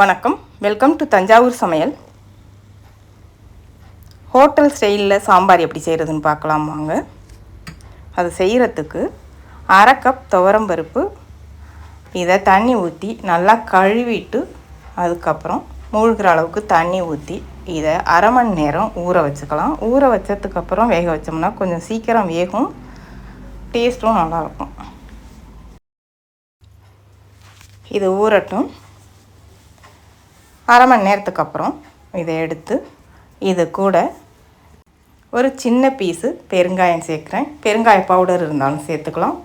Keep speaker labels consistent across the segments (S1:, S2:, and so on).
S1: வணக்கம். Welcome to Thanjavur சமையல். Hotel ஸ்டைலில் சாம்பார் எப்படி செய்கிறதுன்னு பார்க்கலாம் வாங்க. அது செய்கிறதுக்கு அரை கப் துவரம்பருப்பு இதை தண்ணி ஊற்றி நல்லா கழுவிட்டு அதுக்கப்புறம் மூழ்கிற அளவுக்கு தண்ணி ஊற்றி இதை அரை மணி நேரம் ஊற வச்சுக்கலாம். ஊற வச்சதுக்கப்புறம் வேக வச்சோம்னா கொஞ்சம் சீக்கிரம் வேகும். டேஸ்ட்டும் நல்லாயிருக்கும் இது ஊறட்டும். அரை மணி நேரத்துக்கு அப்புறம் இதை எடுத்து இது கூட ஒரு சின்ன பீஸு பெருங்காயம் சேர்க்குறேன். பெருங்காய பவுடர் இருந்தாலும் சேர்த்துக்கலாம்.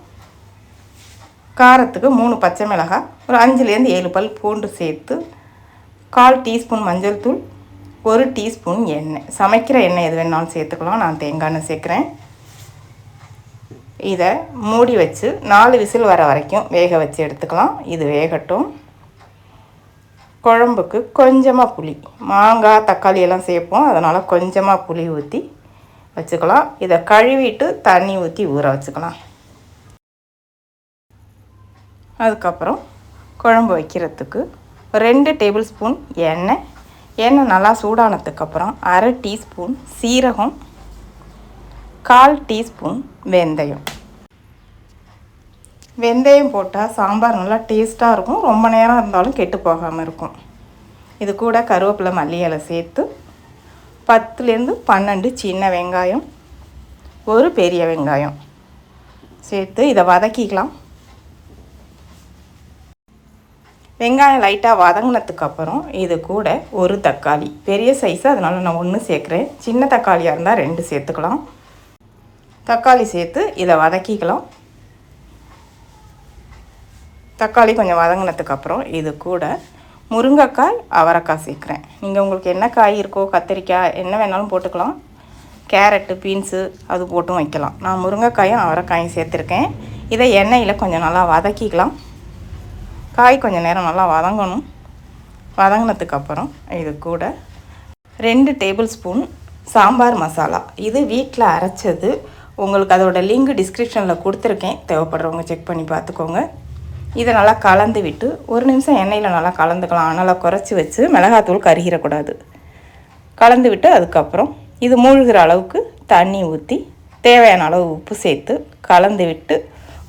S1: காரத்துக்கு மூணு பச்சை மிளகாய் ஒரு அஞ்சுலேருந்து ஏழு பல் பூண்டு சேர்த்து கால் டீஸ்பூன் மஞ்சள் தூள் ஒரு டீஸ்பூன் எண்ணெய். சமைக்கிற எண்ணெய் எது வேணாலும் சேர்த்துக்கலாம். நான் தேங்காய் எண்ணெய் சேர்க்குறேன். இதை மூடி வச்சு நாலு விசில் வர வரைக்கும் வேக வச்சு எடுத்துக்கலாம். இது வேகட்டும். குழம்புக்கு கொஞ்சமாக புளி. மாங்காய் தக்காளி எல்லாம் சேர்ப்போம். அதனால் கொஞ்சமாக புளி ஊற்றி வச்சுக்கலாம். இதை கழுவிட்டு தண்ணி ஊற்றி ஊற வச்சுக்கலாம். அதுக்கப்புறம் குழம்பு வைக்கிறதுக்கு ரெண்டு டேபிள் ஸ்பூன் எண்ணெய். எண்ணெய் நல்லா சூடானதுக்கப்புறம் அரை டீஸ்பூன் சீரகம் கால் டீஸ்பூன் வெந்தயம். வெந்தயம் போட்டால் சாம்பார் நல்லா டேஸ்ட்டாக இருக்கும். ரொம்ப நேரம் இருந்தாலும் கெட்டு போகாமல் இருக்கும். இது கூட கருவேப்பிலை மல்லி இலை சேர்த்து பத்துலேருந்து பன்னெண்டு சின்ன வெங்காயம் ஒரு பெரிய வெங்காயம் சேர்த்து இதை வதக்கிக்கலாம். வெங்காயம் லைட்டாக வதங்கினதுக்கப்புறம் இது கூட ஒரு தக்காளி. பெரிய சைஸு அதனால் நான் ஒன்று சேர்க்குறேன். சின்ன தக்காளியாக இருந்தால் ரெண்டு சேர்த்துக்கலாம். தக்காளி சேர்த்து இதை வதக்கிக்கலாம். தக்காளி கொஞ்சம் வதங்கினதுக்கப்புறம் இது கூட முருங்கைக்காய் அவரைக்காய் சேர்க்குறேன். நீங்கள் உங்களுக்கு என்ன காய் இருக்கோ கத்திரிக்காய் என்ன வேணாலும் போட்டுக்கலாம். கேரட்டு பீன்ஸு அது போட்டும் வைக்கலாம். நான் முருங்கைக்காயும் அவரைக்காயும் சேர்த்துருக்கேன். இதை எண்ணெயில் கொஞ்சம் நல்லா வதக்கிக்கலாம். காய் கொஞ்சம் நேரம் நல்லா வதங்கணும். வதங்கினதுக்கப்புறம் இது கூட ரெண்டு டேபிள் ஸ்பூன் சாம்பார் மசாலா. இது வீட்டில் அரைச்சது. உங்களுக்கு அதோட லிங்க் டிஸ்கிரிப்ஷனில் கொடுத்துருக்கேன். தேவைப்படுறவங்க செக் பண்ணி பார்த்துக்கோங்க. இதை நல்லா கலந்து விட்டு ஒரு நிமிஷம் எண்ணெயில் நல்லா கலந்துக்கலாம். நல்லா குறைச்சி வச்சு மிளகாத்தூள் கருகிடக்கூடாது. கலந்து விட்டு அதுக்கப்புறம் இது மூழ்கிற அளவுக்கு தண்ணி ஊற்றி தேவையான அளவு உப்பு சேர்த்து கலந்து விட்டு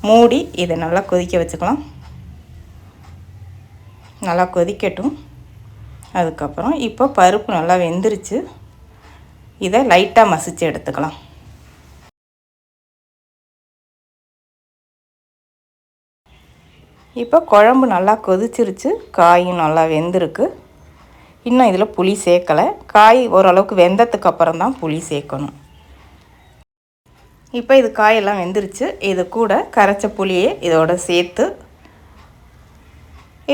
S1: மூடி இதை நல்லா கொதிக்க வச்சுக்கலாம். நல்லா கொதிக்கட்டும். அதுக்கப்புறம் இப்போ பருப்பு நல்லா வெந்துருச்சு. இதை லைட்டாக மசித்து எடுத்துக்கலாம். இப்போ குழம்பு நல்லா கொதிச்சிருச்சு காயும் நல்லா வெந்திருக்கு. இன்னும் இதில் புளி சேர்க்கலை. காய் ஓரளவுக்கு வெந்ததுக்கு அப்புறம் தான் புளி சேர்க்கணும். இப்போ இது காயெல்லாம் வெந்துருச்சு. இது கூட கரைச்ச புளியை இதோட சேர்த்து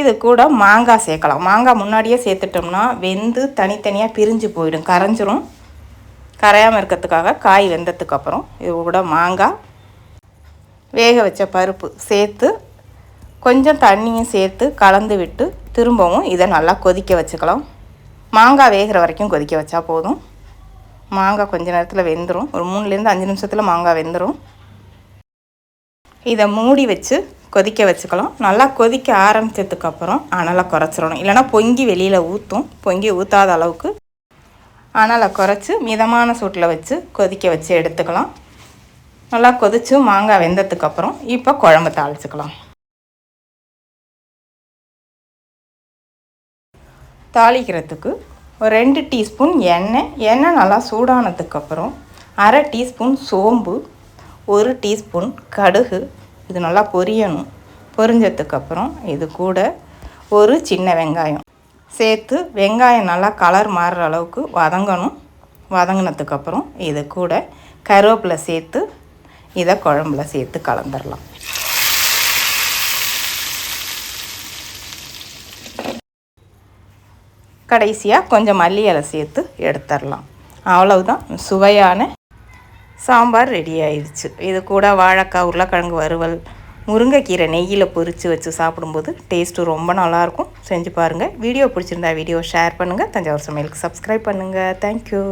S1: இது கூட மாங்காய் சேர்க்கலாம். மாங்காய் முன்னாடியே சேர்த்துட்டோம்னா வெந்து தனித்தனியாக பிரிஞ்சு போயிடும் கரைஞ்சிரும். கரையாமல் இருக்கிறதுக்காக காய் வெந்ததுக்கப்புறம் இது கூட மாங்காய் வேக வச்ச பருப்பு சேர்த்து கொஞ்சம் தண்ணியும் சேர்த்து கலந்து விட்டு திரும்பவும் இதை நல்லா கொதிக்க வச்சுக்கலாம். மாங்காய் வேகிற வரைக்கும் கொதிக்க வச்சா போதும். மாங்காய் கொஞ்ச நேரத்தில் வெந்துடும் ஒரு மூணுலேருந்து அஞ்சு நிமிஷத்தில் மாங்காய் வெந்துடும் இதை மூடி வச்சு கொதிக்க வச்சுக்கலாம். நல்லா கொதிக்க ஆரம்பித்ததுக்கப்புறம் அனலை குறைச்சிடணும். இல்லைனா பொங்கி வெளியில் ஊற்றும் பொங்கி ஊற்றாத அளவுக்கு அனலை குறைச்சி மிதமான சூட்டில் வச்சு கொதிக்க வச்சு எடுத்துக்கலாம். நல்லா கொதித்து மாங்காய் வெந்ததுக்கப்புறம் இப்போ குழம்பு தாளிச்சுக்கலாம். தாளிக்கிறதுக்கு ஒரு ரெண்டு டீஸ்பூன் எண்ணெய். எண்ணெய் நல்லா சூடானதுக்கப்புறம் அரை டீஸ்பூன் சோம்பு ஒரு டீஸ்பூன் கடுகு. இது நல்லா பொரியணும். பொரிஞ்சதுக்கப்புறம் இது கூட ஒரு சின்ன வெங்காயம். சேர்த்து வெங்காயம் நல்லா கலர் மாறுற அளவுக்கு வதங்கணும். வதங்கினதுக்கப்புறம் இது கூட கருவேப்பிலை சேர்த்து இதை குழம்புல சேர்த்து கலந்துடலாம் கடைசியாக கொஞ்சம் மல்லி இலை சேர்த்து எடுத்துடலாம். அவ்வளவுதான். சுவையான சாம்பார் ரெடி ஆயிடுச்சு. இது கூட வாழைக்காய் உருளைக்கிழங்கு வறுவல் முருங்கைக்கீரை நெய்யில் பொரித்து வச்சு சாப்பிடும்போது டேஸ்ட்டு ரொம்ப நல்லாயிருக்கும். செஞ்சு பாருங்கள் வீடியோ பிடிச்சிருந்தா வீடியோ ஷேர் பண்ணுங்கள் தஞ்சாவூர் சமையலுக்கு சப்ஸ்கிரைப் பண்ணுங்கள் தேங்க்யூ